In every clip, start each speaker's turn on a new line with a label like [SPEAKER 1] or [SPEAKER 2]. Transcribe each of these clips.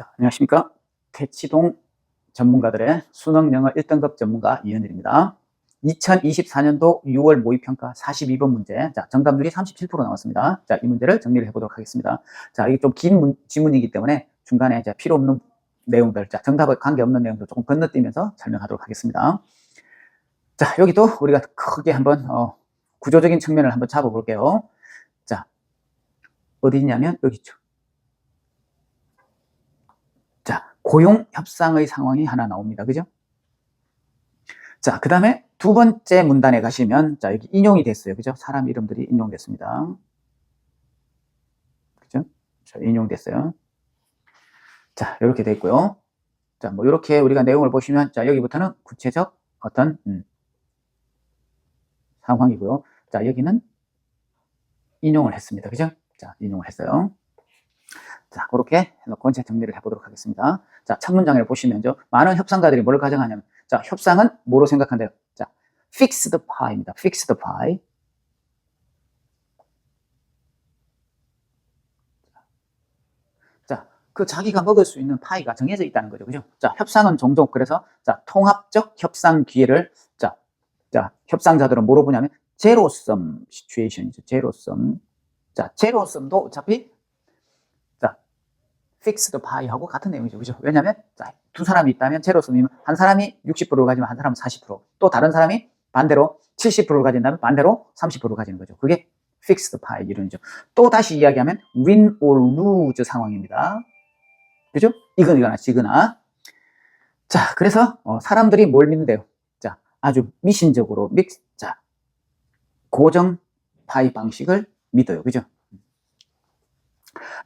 [SPEAKER 1] 자, 안녕하십니까. 대치동 전문가들의 수능 영어 1등급 전문가 이현일입니다. 2024년도 6월 모의평가 42번 문제. 자, 정답률이 37% 나왔습니다. 자, 이 문제를 정리를 해보도록 하겠습니다. 자, 이게 좀 긴 지문이기 때문에 중간에 이제 필요 없는 내용들, 자, 정답에 관계없는 내용들 조금 건너뛰면서 설명하도록 하겠습니다. 자, 여기도 우리가 크게 한번, 어, 구조적인 측면을 한번 잡아볼게요. 자, 어디 있냐면 여기 있죠. 자, 고용 협상의 상황이 하나 나옵니다. 그죠? 자, 그 다음에 두 번째 문단에 가시면, 자, 여기 인용이 됐어요. 그죠? 사람 이름들이 인용됐습니다. 그죠? 자, 인용됐어요. 자, 이렇게 돼 있고요. 자, 뭐, 이렇게 우리가 내용을 보시면, 자, 여기부터는 구체적 어떤, 음, 상황이고요. 자, 여기는 인용을 했습니다. 그죠? 자, 인용을 했어요. 자, 그렇게 해놓고 이제 정리를 해보도록 하겠습니다. 자, 첫 문장을 보시면 요. 많은 협상가들이 뭘 가정하냐면, 자, 협상은 뭐로 생각한대요? 자, fixed pie입니다. fixed pie. 자, 그 자기가 먹을 수 있는 파이가 정해져 있다는 거죠. 그죠? 자, 협상은 종종 그래서, 자, 통합적 협상 기회를, 자, 자, 협상자들은 뭐로 보냐면, 제로섬 시츄에이션이죠. 제로섬. 자, 제로섬도 어차피 픽스드 파이하고 같은 내용이죠. 그죠? 왜냐면, 자, 두 사람이 있다면, 제로섬이면, 한 사람이 60%를 가지면 한 사람은 40%, 또 다른 사람이 반대로 70%를 가진다면 반대로 30%를 가지는 거죠. 그게 픽스드 파이 이론이죠. 또 다시 이야기하면, win or lose 상황입니다. 그죠? 이건 이거나 지거나. 자, 그래서, 어, 사람들이 뭘 믿는데요? 자, 아주 미신적으로, 믹, 자, 고정 파이 방식을 믿어요. 그죠?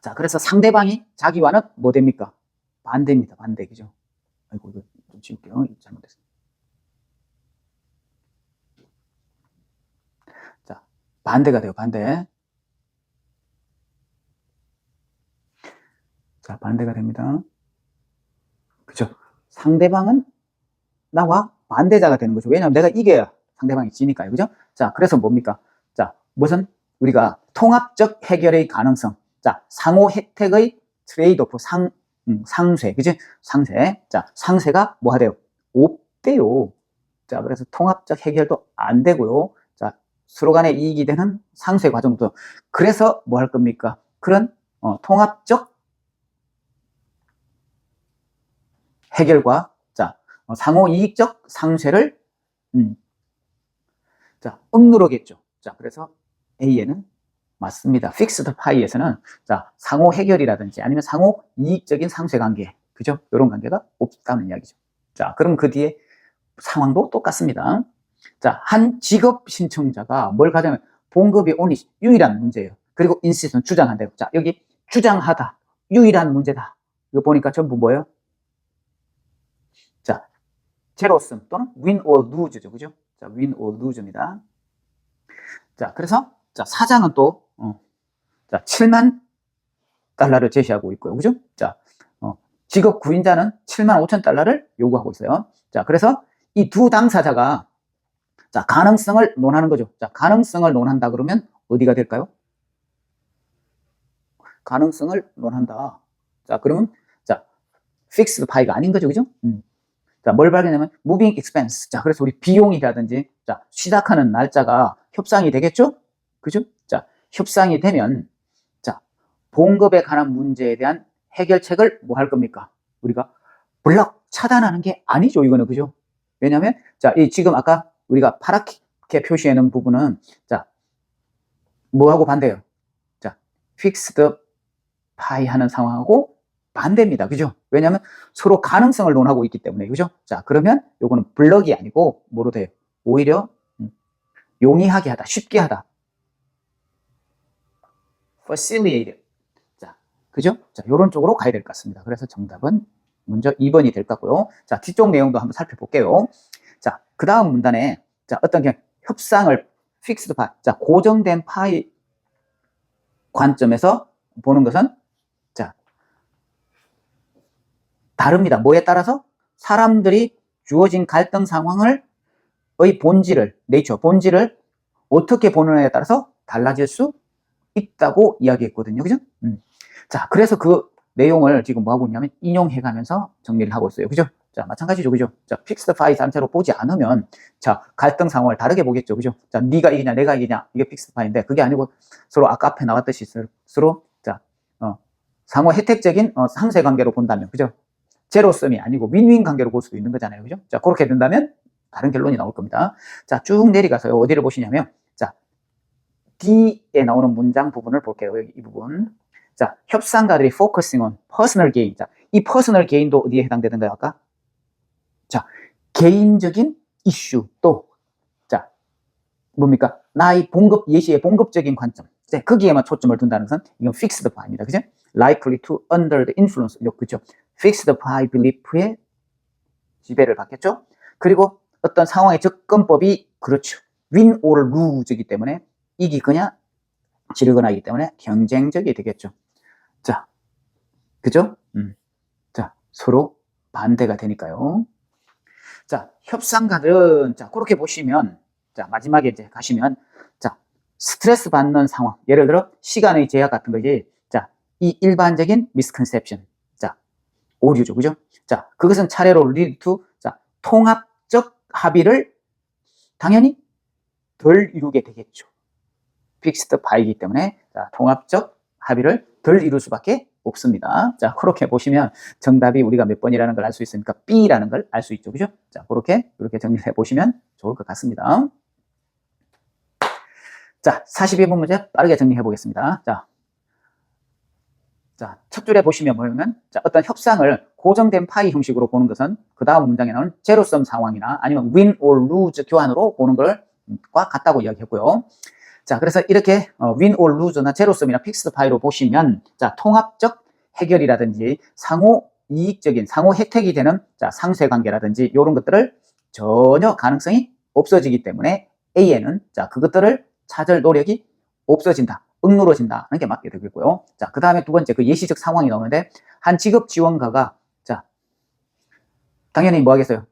[SPEAKER 1] 자, 그래서 상대방이 자기와는 뭐 됩니까? 반대입니다. 반대. 그죠? 아이고, 이거 좀 지울게요. 이거 잘못됐어요. 자, 반대가 돼요. 반대. 자, 반대가 됩니다. 그죠? 상대방은 나와 반대자가 되는 거죠. 왜냐하면 내가 이겨야 상대방이 지니까요. 그죠? 자, 그래서 뭡니까? 자, 무슨 우리가 통합적 해결의 가능성. 자, 상호 혜택의 트레이드오프 상, 음, 상쇄, 그지? 상쇄. 자, 상쇄가 뭐 하래요? 없대요. 자, 그래서 통합적 해결도 안 되고요. 자, 서로 간에 이익이 되는 상쇄 과정도. 그래서 뭐 할 겁니까? 그런, 어, 통합적 해결과, 자, 어, 상호 이익적 상쇄를, 음, 자, 억누르겠죠. 자, 그래서 A에는 맞습니다. 픽스드 파이에서는 자, 상호 해결이라든지 아니면 상호 이익적인 상쇄 관계, 그죠? 이런 관계가 없다는 이야기죠. 자, 그럼 그 뒤에 상황도 똑같습니다. 자, 한 직업 신청자가 뭘 가장면 봉급이 오니 유일한 문제예요. 그리고 인시스는 주장한대요. 자, 여기 주장하다, 유일한 문제다. 이거 보니까 전부 뭐예요? 자, 제로섬 또는 win or lose죠. 그죠? 자, win or lose입니다. 자, 그래서 자, 사장은 또 어, 자, 7만 달러를 제시하고 있고요. 그죠? 자, 어, 직업 구인자는 7만 5천 달러를 요구하고 있어요. 자, 그래서 이 두 당사자가 자, 가능성을 논하는 거죠. 자, 가능성을 논한다 그러면 어디가 될까요? 가능성을 논한다. 자, 그러면 자, 픽스드 파이가 아닌 거죠. 그죠? 음. 자, 뭘 발견하면 moving expense. 자, 그래서 우리 비용이라든지 자, 시작하는 날짜가 협상이 되겠죠? 그죠? 자, 협상이 되면, 자, 봉급에 관한 문제에 대한 해결책을 뭐 할 겁니까? 우리가 블럭 차단하는 게 아니죠, 이거는. 그죠? 왜냐면, 자, 이 지금 아까 우리가 파랗게 표시해 놓은 부분은, 자, 뭐하고 반대예요? 자, 픽스드 파이 하는 상황하고 반대입니다. 그죠? 왜냐면 서로 가능성을 논하고 있기 때문에. 그죠? 자, 그러면 요거는 블럭이 아니고 뭐로 돼요? 오히려 음, 용이하게 하다, 쉽게 하다. Facilitated. 자, 그죠? 자, 요런 쪽으로 가야 될 것 같습니다. 그래서 정답은 먼저 2번이 될 것 같고요. 자, 뒤쪽 내용도 한번 살펴볼게요. 자, 그 다음 문단에, 자, 어떤 게 협상을 픽스드 파, 자, 고정된 파이 관점에서 보는 것은, 자, 다릅니다. 뭐에 따라서? 사람들이 주어진 갈등 상황을, 의 본질을, 네이처, 본질을 어떻게 보느냐에 따라서 달라질 수 있다고 이야기했거든요. 그죠? 음. 자, 그래서 그 내용을 지금 뭐 하고 있냐면 인용해 가면서 정리를 하고 있어요. 그죠? 자, 마찬가지죠. 그죠? 자, 픽스드 파이 단체로 보지 않으면 자, 갈등 상황을 다르게 보겠죠. 그죠? 자, 네가 이기냐, 내가 이기냐. 이게 픽스드 파이인데 그게 아니고 서로 아까 앞에 나왔듯이 서로 자, 어, 상호 혜택적인 어, 상세 관계로 본다면 그죠? 제로섬이 아니고 윈윈 관계로 볼 수도 있는 거잖아요. 그죠? 자, 그렇게 된다면 다른 결론이 나올 겁니다. 자, 쭉 내려가서요. 어디를 보시냐면 자, D에 나오는 문장 부분을 볼게요. 여기 이 부분. 자, 협상가들이 focusing on personal gain. 자, 이 personal gain도 어디에 해당되던가요, 아까? 자, 개인적인 이슈 또, 자, 뭡니까? 나의 봉급, 예시의 봉급적인 관점. 자, 거기에만 초점을 둔다는 것은 이건 fixed pie입니다. 그죠? likely to under the influence. 그죠? fixed pie belief의 지배를 받겠죠? 그리고 어떤 상황의 접근법이 그렇죠. win or lose이기 때문에 이기거나 지르거나이기 때문에 경쟁적이 되겠죠. 자, 그죠? 음. 자, 서로 반대가 되니까요. 자, 협상가들은, 자, 그렇게 보시면, 자, 마지막에 이제 가시면, 자, 스트레스 받는 상황. 예를 들어, 시간의 제약 같은 거지. 자, 이 일반적인 미스컨셉션. 자, 오류죠. 그죠? 자, 그것은 차례로 to, 자, 통합적 합의를 당연히 덜 이루게 되겠죠. 픽스드 파이기 때문에, 자, 통합적 합의를 덜 이룰 수밖에 없습니다. 자, 그렇게 보시면 정답이 우리가 몇 번이라는 걸 알 수 있으니까 B라는 걸 알 수 있죠. 그죠? 자, 그렇게, 그렇게 정리해 보시면 좋을 것 같습니다. 자, 42번 문제 빠르게 정리해 보겠습니다. 자, 자, 첫 줄에 보시면 뭐냐면, 자, 어떤 협상을 고정된 파이 형식으로 보는 것은 그 다음 문장에 나오는 제로섬 상황이나 아니면 win or lose 교환으로 보는 것과 같다고 이야기했고요. 자, 그래서 이렇게 어, win or lose나 제로섬이나 픽스드 파이로 보시면 자, 통합적 해결이라든지 상호 이익적인 상호 혜택이 되는 자, 상세 관계라든지 이런 것들을 전혀 가능성이 없어지기 때문에 A에는 자, 그것들을 찾을 노력이 없어진다. 억누러진다 하는 게 맞게 되겠고요. 자, 그 다음에 두 번째 그 예시적 상황이 나오는데 한 직업 지원가가 자, 당연히 뭐 하겠어요?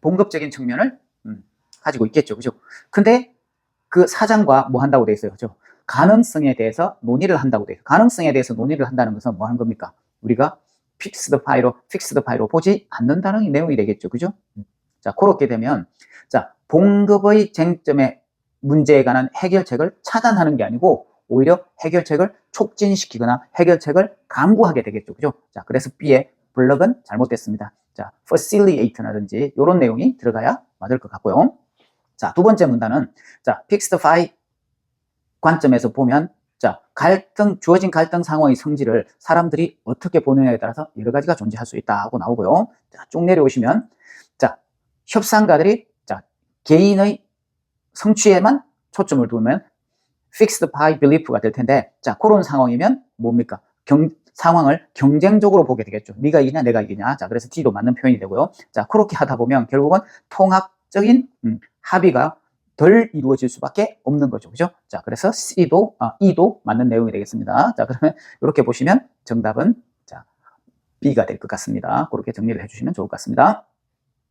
[SPEAKER 1] 봉급적인 측면을 음, 가지고 있겠죠. 그죠? 근데 그 사장과 뭐 한다고 돼 있어요. 그죠? 가능성에 대해서 논의를 한다고 돼 있어요. 가능성에 대해서 논의를 한다는 것은 뭐 하는 겁니까? 우리가 픽스드 파이로, 픽스드 파이로 보지 않는다는 내용이 되겠죠. 그죠? 음. 자, 그렇게 되면, 자, 봉급의 쟁점에 문제에 관한 해결책을 차단하는 게 아니고, 오히려 해결책을 촉진시키거나 해결책을 강구하게 되겠죠. 그죠? 자, 그래서 B의 블럭은 잘못됐습니다. 자, facilitate라든지 이런 내용이 들어가야 맞을 것 같고요. 자, 두 번째 문단은 자, fixed phi 관점에서 보면 자, 갈등 주어진 갈등 상황의 성질을 사람들이 어떻게 보느냐에 따라서 여러 가지가 존재할 수 있다고 나오고요. 자, 쭉 내려오시면 자, 협상가들이 자, 개인의 성취에만 초점을 두면 fixed phi belief가 될 텐데 자, 그런 상황이면 뭡니까? 경, 상황을 경쟁적으로 보게 되겠죠. 네가 이기냐, 내가 이기냐. 자, 그래서 D도 맞는 표현이 되고요. 자, 그렇게 하다 보면 결국은 통합 적인 음, 합의가 덜 이루어질 수밖에 없는 거죠. 그죠? 자, 그래서 C도, 아, E도 맞는 내용이 되겠습니다. 자, 그러면 이렇게 보시면 정답은 자, B가 될 것 같습니다. 그렇게 정리를 해주시면 좋을 것 같습니다.